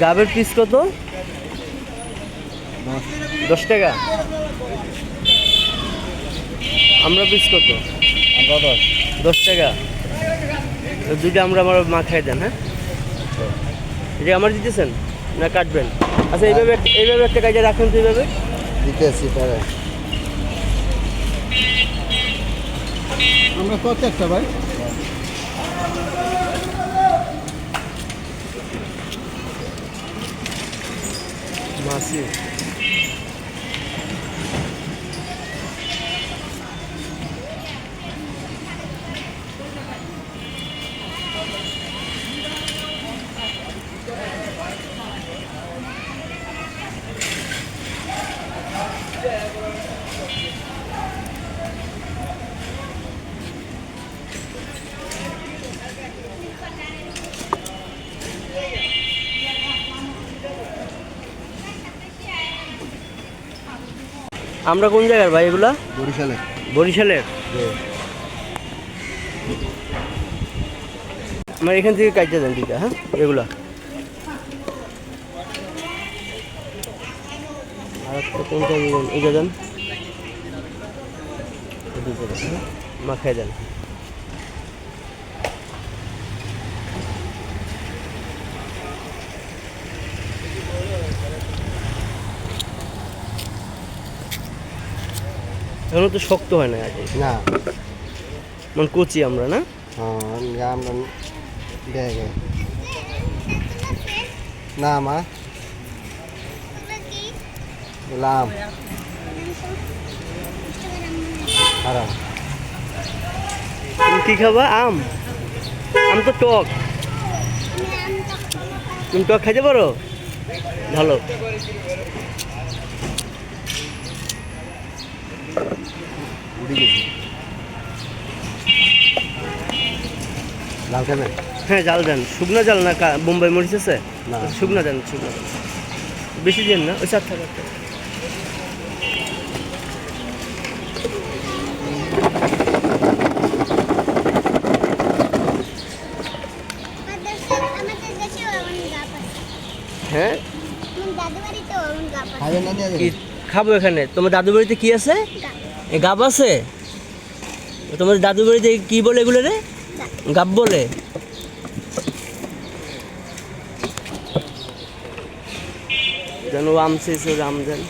গাবের পিস কত? দশ টাকা। আমরা পিস কত? দশ। দশ টাকা। দুটো আমরা আমার মা খাই দেন হ্যাঁ? এটা আমার দিতেছেন না কাটবেন? আচ্ছা এইভাবে এইভাবে একটা কাজে রাখেন তো এইভাবে? দিতেছি তারা আমরা কত একটা ভাই? মাসি। আমরা কোন জায়গার ভাই এগুলা? বরিশালে। বরিশালের? আমার এখান থেকে কাটতে দেন টিকা হ্যাঁ? এগুলা। দেন দেন? মাখায় দেন। এখনও তো শক্ত হয় না আগে। না। মানে কচি আমরা না? হ্যাঁ আমরা না মা। লাম হারাম তুমি কি খাবা? আম। আম তো টক। তুমি টক খাইতে পারো? ভালো। লাল খাবেন হ্যাঁ জাল দেন। শুকনো জাল না বোম্বাই মরিচ আছে? না। শুকনো দেন শুকনো বেশি দিন না ওই চার টাকা হ্যাঁ খাবেন না দিয়ে কি খাব এখানে? তোমার দাদু বাড়িতে কি আছে? এ গাব আছে? তোমার দাদু বাড়িতে কি বলে এগুলো রে? গাব। বলে। যেন আম শেষ দেন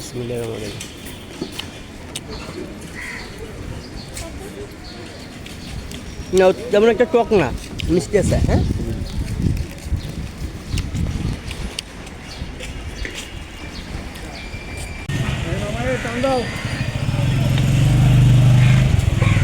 বিসমিল্লাহ না যেমন একটা টক না মিষ্টি আছে হ্যাঁ? দাও।